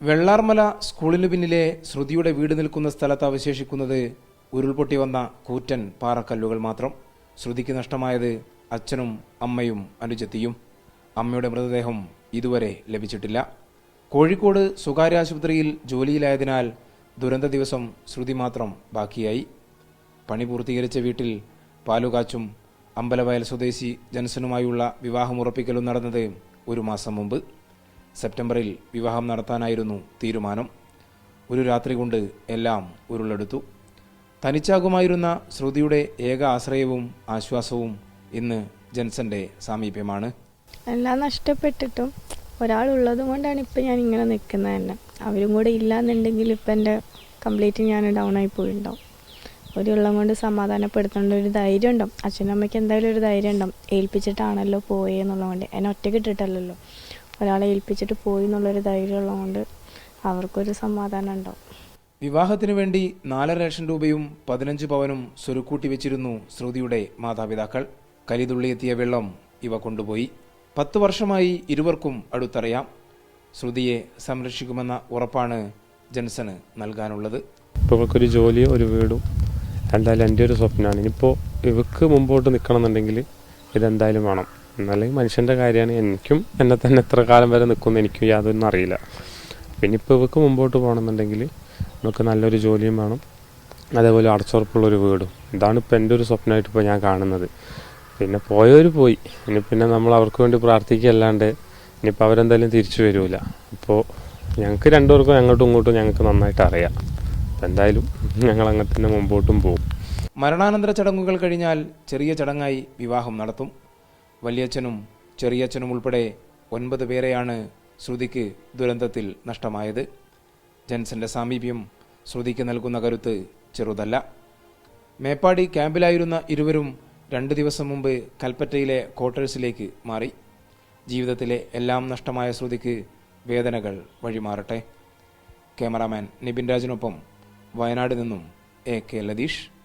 വെള്ളാർമല സ്കൂളിന് പിന്നിലെ ശ്രുതിയുടെ വീട് നിൽക്കുന്ന സ്ഥലത്ത് അവശേഷിക്കുന്നത് ഉരുൾപൊട്ടി വന്ന കൂറ്റൻ പാറക്കല്ലുകൾ മാത്രം. ശ്രുതിക്ക് നഷ്ടമായത് അച്ഛനും അമ്മയും അനുജത്തിയും. അമ്മയുടെ മൃതദേഹം ഇതുവരെ ലഭിച്ചിട്ടില്ല. കോഴിക്കോട് സ്വകാര്യ ആശുപത്രിയിൽ ജോലിയിലായതിനാൽ ദുരന്ത ദിവസം ശ്രുതി മാത്രം ബാക്കിയായി. പണി പൂർത്തീകരിച്ച വീട്ടിൽ പാലുകാച്ചും അമ്പലവയൽ സ്വദേശി ജൻസനുമായുള്ള വിവാഹമുറപ്പിക്കലും നടന്നത് ഒരു മാസം മുമ്പ്. സെപ്റ്റംബറിൽ വിവാഹം നടത്താനായിരുന്നു തീരുമാനം. ഒരു രാത്രി കൊണ്ട് എല്ലാം ഉരുളെടുത്തു. തനിച്ചാകുമായിരുന്ന ശ്രുതിയുടെ ഏക ആശ്രയവും ആശ്വാസവും ഇന്ന് ജെൻസന്റെ സാമീപ്യമാണ്. എല്ലാം നഷ്ടപ്പെട്ടിട്ടും ഒരാളുള്ളത് കൊണ്ടാണ് ഇപ്പം ഞാൻ ഇങ്ങനെ നിൽക്കുന്നത് തന്നെ. അവരും കൂടെ ഇല്ലാന്നുണ്ടെങ്കിൽ ഇപ്പം എന്റെ കംപ്ലീറ്റ് ഞാൻ ഡൗൺ ആയി പോയിട്ടുണ്ടാവും. ഒരുള്ളം കൊണ്ട് സമാധാനപ്പെടുത്തേണ്ട ഒരു ധൈര്യം ഉണ്ടാവും. അച്ഛനും അമ്മയ്ക്ക് എന്തായാലും ഒരു ധൈര്യം ഉണ്ടാവും. ഏൽപ്പിച്ചിട്ടാണല്ലോ പോയെന്നുള്ളത് കൊണ്ട്. എന്നെ ഒറ്റയ്ക്ക് ഇട്ടിട്ടല്ലല്ലോ. ഒരാളെ ഏൽപ്പിച്ചിട്ട് പോയി എന്നുള്ളൊരു ധൈര്യം ഉള്ളതുകൊണ്ട് അവർക്കൊരു സമാധാനം ഉണ്ടാവും. വിവാഹത്തിനു വേണ്ടി നാലര ലക്ഷം രൂപയും പതിനഞ്ച് പവനും സ്വരുക്കൂട്ടി വെച്ചിരുന്നു ശ്രുതിയുടെ മാതാപിതാക്കൾ. കലിതുള്ളിയെത്തിയ വെള്ളം ഇവ കൊണ്ടുപോയി. പത്ത് വർഷമായി ഇരുവർക്കും അടുത്തറിയാം. ശ്രുതിയെ സംരക്ഷിക്കുമെന്ന ഉറപ്പാണ് ജൻസന് നൽകാനുള്ളത്. ഇപ്പോൾ ഇവർക്കൊരു ജോലിയും ഒരു വീടും എന്തായാലും എന്റെ ഒരു സ്വപ്നമാണ് ഇനിയിപ്പോൾ ഇവക്ക് മുമ്പോട്ട് നിൽക്കണം എന്നുണ്ടെങ്കിൽ ഇതെന്തായാലും വേണം. എന്നല്ലെങ്കിൽ മനുഷ്യന്റെ കാര്യമാണ് എനിക്കും എന്നെ തന്നെ എത്ര കാലം വരെ നിൽക്കുമെന്ന് എനിക്കും യാതൊന്നും അറിയില്ല. പിന്നെ ഇപ്പോൾ ഇവക്ക് മുമ്പോട്ട് പോകണമെന്നുണ്ടെങ്കിൽ നമുക്ക് നല്ലൊരു ജോലിയും വേണം. അതേപോലെ അടച്ചുറപ്പുള്ളൊരു വീടും. ഇതാണ് ഇപ്പോൾ എന്റെ ഒരു സ്വപ്നമായിട്ട് ഇപ്പോൾ ഞാൻ കാണുന്നത്. പിന്നെ പോയവർ പോയി. ഇനി പിന്നെ നമ്മൾ അവർക്ക് വേണ്ടി പ്രാർത്ഥിക്കുകയല്ലാണ്ട് ഇനിയിപ്പോൾ അവരെന്തായാലും തിരിച്ചു വരില്ല അപ്പോൾ ഞങ്ങൾക്ക് രണ്ടുപേർക്കും അങ്ങോട്ടും ഇങ്ങോട്ടും ഞങ്ങൾക്ക് നന്നായിട്ട് അറിയാം. അപ്പം എന്തായാലും ഞങ്ങൾ അങ്ങനെ തന്നെ മുമ്പോട്ടും പോകും മരണാനന്തര ചടങ്ങുകൾ കഴിഞ്ഞാൽ ചെറിയ ചടങ്ങായി വിവാഹം നടത്തും. വലിയച്ഛനും ചെറിയച്ഛനും ഉൾപ്പെടെ ഒൻപത് പേരെയാണ് ശ്രുതിക്ക് ദുരന്തത്തിൽ നഷ്ടമായത്. ജെൻസന്റെ സാമീപ്യം ശ്രുതിക്ക് നൽകുന്ന കരുത്ത് ചെറുതല്ല. മേപ്പാടി ക്യാമ്പിലായിരുന്ന ഇരുവരും രണ്ട് ദിവസം മുമ്പ് കൽപ്പറ്റയിലെ ക്വാർട്ടേഴ്സിലേക്ക് മാറി. ജീവിതത്തിലെ എല്ലാം നഷ്ടമായ ശ്രുതിക്ക് വേദനകൾ വഴിമാറട്ടെ. ക്യാമറാമാൻ നിബിൻ രാജിനൊപ്പം വയനാട് നിന്നും എ കെ ലതീഷ്.